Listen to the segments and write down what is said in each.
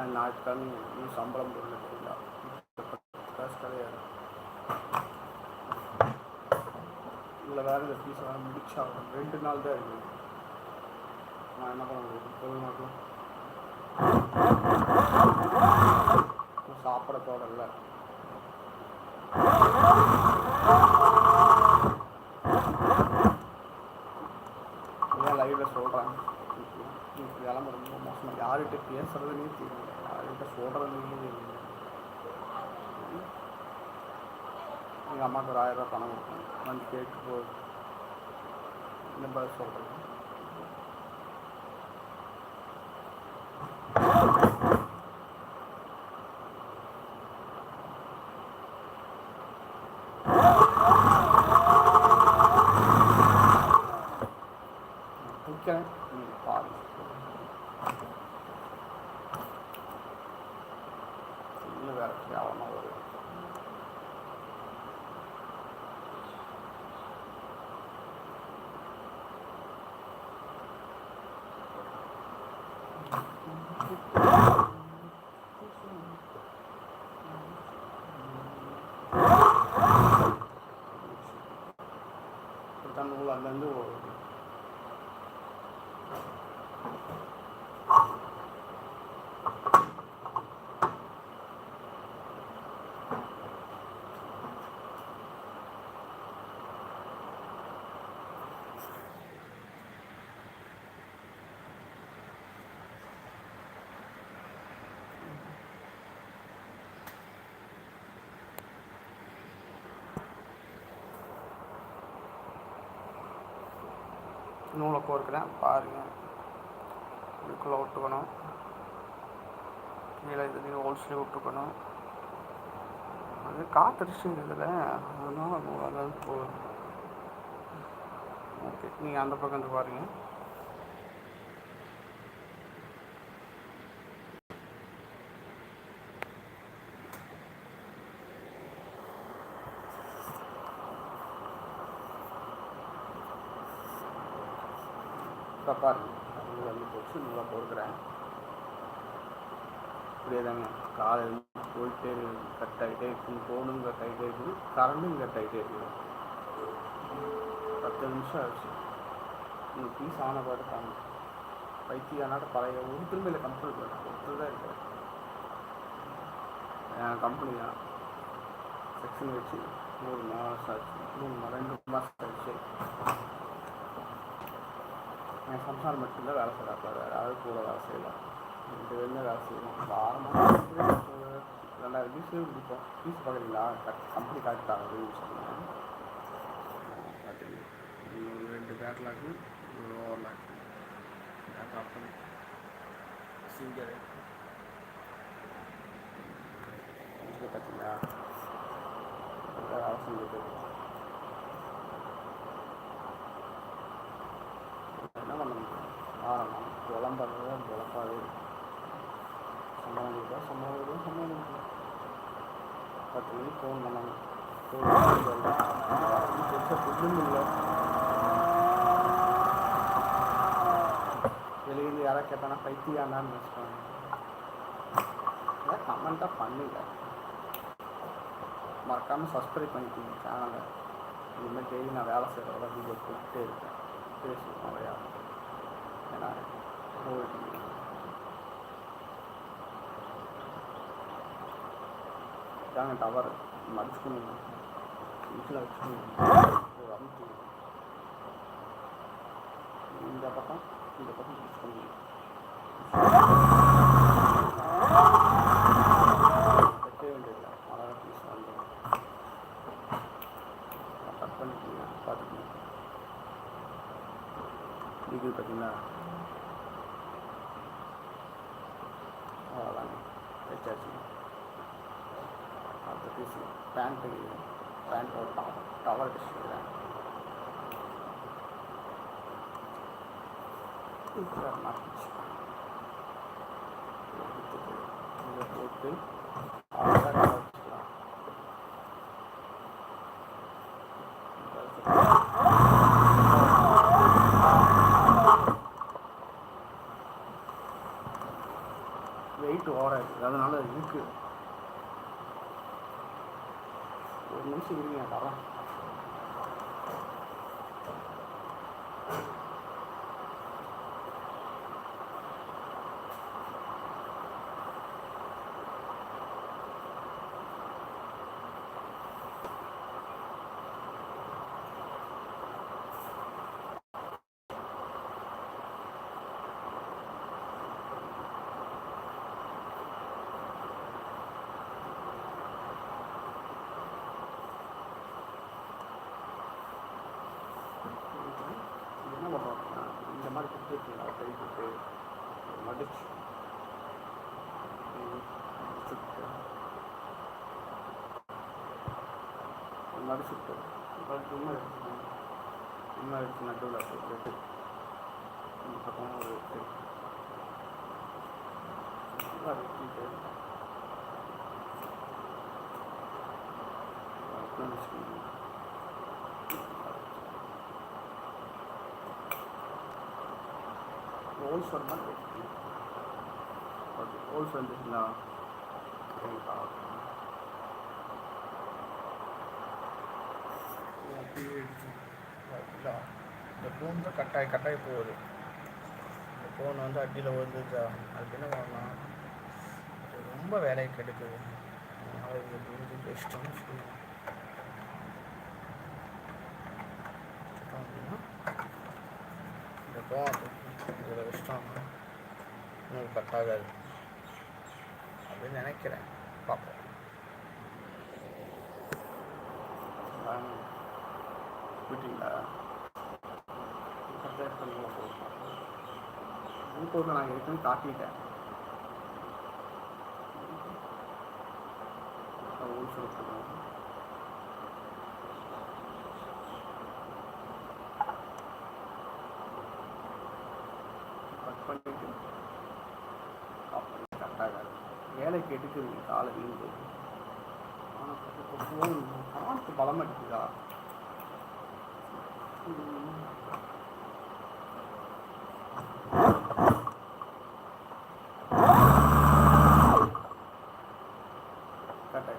சனி ஞாயிற்றுக்கிழமை இன்னும் சம்பளம் போடல கிடையாது இல்லை வேறு இந்த ஃபீஸ் வேறு முடிச்சாகும் ரெண்டு நாள் தான் இருக்குது நான் என்ன பண்ண முடியும்? சொல்ல மாட்டோம் சாப்பிட தோடல ஏன் லைவ்ல சொல்கிறேன் கிளம்ப ரொம்ப மோசமாக யார்கிட்ட தெரியும் தெரியல யார்கிட்ட சொல்கிறதுனே தெரியல எங்கள் அம்மாவுக்கு ஒரு ஆயிரம் ரூபாய் பணம் கொடுக்கணும் வந்து கேட்டு போகுது இந்த பதில் சொல்கிறேன் தூக்கிறேன் நீங்கள் பாருங்க இல்லை வேறு கேவலமாக ஒரு இப்படித்தான் நூல் அங்கேருந்து ஒரு நூலை கோர்க்கிறேன் பாருங்கள் இதுக்குள்ளே விட்டுக்கணும் கீழே இதுலேயும் ஹோல்ஸ்லேயே விட்டுக்கணும் அது காத்தடிச்சு இதில். அதனால் நூல் அதாவது ஓகே நீங்கள் அந்த பக்கம் வந்து பாருங்கள் தப்பாக பாருங்க அது வந்து போச்சு நல்லா கொடுக்குறேன் தாங்க. காலையில் போயிட்டே கட் ஆகிட்டே இருக்குது ஃபோனும் கட் ஆகிட்டே இருக்குது. கரண்டும் கட் ஆகிட்டே இருக்குது. பத்து நிமிஷம் ஆச்சு. நீங்கள் பீஸ் ஆன பாட்டு தாங்க. பைத்தியானாட்ட பழைய ஒரு திரும்பியில் கம்பெனி போயிடும் ஒருத்தர் தான் இருக்கார். என் கம்பெனி தான். செக்ஷன் வச்சு மூணு மாதம் ஆச்சு. மூணு ரெண்டு மாதம் ஆச்சு. என் சம்சாரம் மட்டும்தான் வேலை செய்கிறாப்பா வேறு யாரும் கூட வேலை செய்யலாம். ரெண்டு பேருமே வேலை செய்யணும். வாரமாக ரெண்டாயிரம் பீஸ் கொடுப்போம்? பீஸ் பார்க்குறீங்களா? கட் கம்பெனி காட்டுட்டாங்க அப்படின்னு சொன்னேன் பார்த்தீங்க இது ரெண்டு பேட்லாக்கு ஒரு ஓவர் லாக் கம்பெனி சிங்கர் பார்த்தீங்களா வேலை செஞ்சுட்டு என்ன பண்ண முடியும் ஆரம்பம் புலம்புறது புலப்பாது சம்பளம் கொடுத்தா சம்பளம் பத்து மணிக்கு ஃபோன் பண்ணாங்க பெருசாக ஃபுட்டும் இல்லை. வெளியிருந்து யாராவது கேட்டானா பைத்தியானான்னு நினச்சிப்பாங்க ஏதாவது கமெண்ட்டாக பண்ணுங்க. மறக்காமல் சப்ஸ்கிரைப் பண்ணிக்கோங்க சேனலை இனிமேல் டெய்லி நான் வேலை செய்கிறத வீடியோ போட்டுட்டே இருக்கேன் பேசுவோம் நிறையா ஏன்னா தாங்க டவர் மடிச்சுக்கணும் வீட்டில் வச்சுக்கணும் ஒரு இந்த பக்கம் இந்த பக்கம் பிடிச்சுக்கணும் பார்த்துக்கணும் வேண்டியதில்லை. அழகாக கட் பண்ணிக்கோங்க. பார்த்தீங்களா? வச்சாச்சு அடுத்த பீஸ் பேண்ட்டு பேண்ட் ஒரு டவர் டவர் டிஸ்ட்ரிக்ட் மாட்டிச்சு எடுத்துட்டு இதை போட்டு அழகாக ஒரு நிமிஷம் இருங்க నడుచుకుంటారు నడిచినట్టు పక్కన నడుచుకుంటారు ஹோல்ஸ் வர மாதிரி ஓகே ஹோல்ஸ் வந்துச்சுங்களா சரிப்பா இந்த ஃபோன் தான் கட்டாயி கட்டாயி போகுது இந்த ஃபோன் வந்து அடியில் வந்துச்சா அதுக்கு என்ன பண்ணலாம் ரொம்ப வேலையை கெடுக்குது அதனால இது பெஸ்ட்டுன்னு சொல்லுவேன் அப்படின்னா இந்த ஃபோன் இதில் வச்சிட்டோம் இன்னும் கட் அப்படின்னு நினைக்கிறேன். பார்ப்போம். விட்டீங்களா குளுக்கோஸில் நான் ஏற்கனவே காட்டிட்டேன். ஊர் சொல்லுங்க பண்ணிட்டு ஆஃப் பண்ணி வேலைக்கு எடுக்குதுங்க காலை வீடு ஆனால் காற்று பலம் அடிக்குதா ம். கட்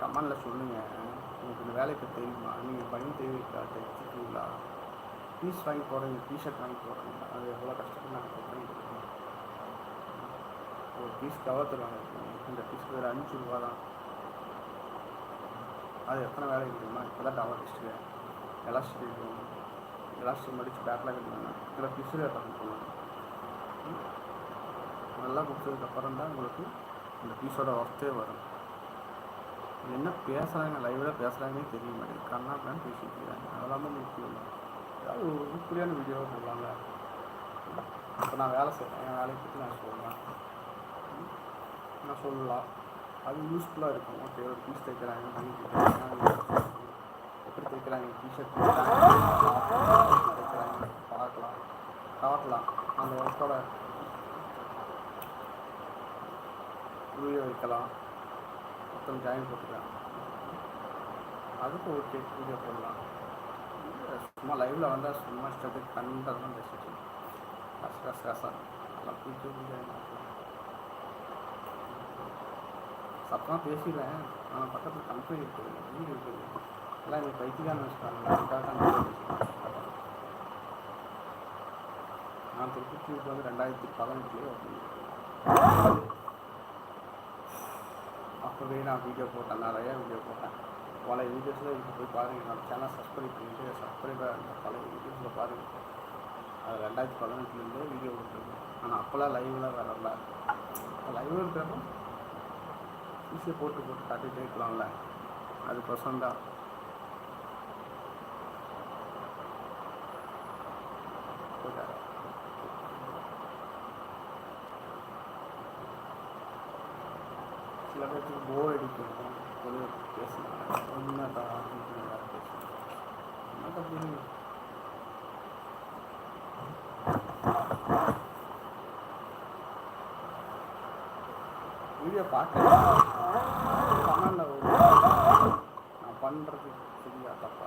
கமெண்டில் சொல்லுங்கள் உங்களுக்கு இந்த வேலைக்கு தெரியுமா நீங்கள் பண்ணி தெரிவிக்கா தெரிஞ்சுக்கிறீங்களா? பீஸ் வாங்கி போடுறீங்க டிஷர்ட் வாங்கி போடுறீங்க அது எவ்வளோ கஷ்டப்பட்டு நாங்கள் பண்ணி ஒரு பீஸ் கவர் தருவாங்க இந்த பீஸ் வேறு அஞ்சு ரூபா தான். அது எத்தனை வேலை இருக்குதுமா இப்போ தான் டவர் அடிச்சுட்டு எலாஸ்டிக் இருக்கும். எலாஸ்டிக் மடித்து பேக்கில் கட்டுவாங்க இதில் பிஸில் கட்டணும் போகணும் நல்லா கொடுத்ததுக்கப்புறம் தான் உங்களுக்கு இந்த பீஸோட ஒர்த்தே வரும். என்ன பேசுகிறாங்க லைவில் பேசுகிறாங்கன்னே தெரிய மாட்டேங்குது. கண்ணா தான் பேசிட்டு இருக்காங்க. அதெல்லாம் தான். முக்கியம் ஏதாவது ஒரு உருப்படியான வீடியோ போடலாம்ல இப்போ நான் வேலை செய்கிறேன் என் வேலையை பற்றி நான் சொல்கிறேன் நான் சொல்லலாம். அது யூஸ்ஃபுல்லாக இருக்கும். ஓகே ஒரு பீஸ் தைக்கிறாங்க. பண்ணி தைக்கிறாங்க. எப்படி தைக்கிறாங்க. டிஷர்ட் தைக்கிறாங்க. பார்க்கலாம். காட்டலாம். அந்த ஒர்க்கோட வீடியோ வைக்கலாம். மொத்தம் ஜாயின் போட்டுக்கலாம். அதுக்கு ஓகே வீடியோ போடலாம். சும்மா லைவில் வந்தால் சும்மா இஷ்டத்துக்கு கண்டதெல்லாம் பேசிட்டு கச கச கசா அதெல்லாம் பிடிச்சி சத்தமாக பேசிடுறேன். ஆனால் பக்கத்தில் கம்பெனி இருக்குது வீடு இருக்குது எல்லாம் எனக்கு பைத்தியக்காரன் வச்சுக்காங்க அதுக்காக தான் நான் திருப்பத்தூர் வந்து ரெண்டாயிரத்தி பதினெட்டுலேயே அப்போவே நான் வீடியோ போட்டேன். நிறையா வீடியோ போட்டேன். பல வீடியோஸில் இருக்குது போய் பாருங்கள் என்னோட சேனல் சப்ஸ்கிரைப் பண்ணிட்டு சப்ஸ்கிரைபாக இருந்த பல வீடியோஸில் பாருங்கள் அது ரெண்டாயிரத்தி பதினெட்டுலேருந்தே வீடியோ போட்டுருக்கு ஆனால் அப்போல்லாம் லைவ்லாம் வரல லைவ் இருக்கிறப்போ ஈஸியாக போட்டு போட்டு காட்டிகிட்டே இருக்கலாம்ல. அது தான். சில பேருக்கு போர் அடிக்கும். ஒரு வீடியோ பார்க்க நான் பண்ணுறது சரியா தப்பா?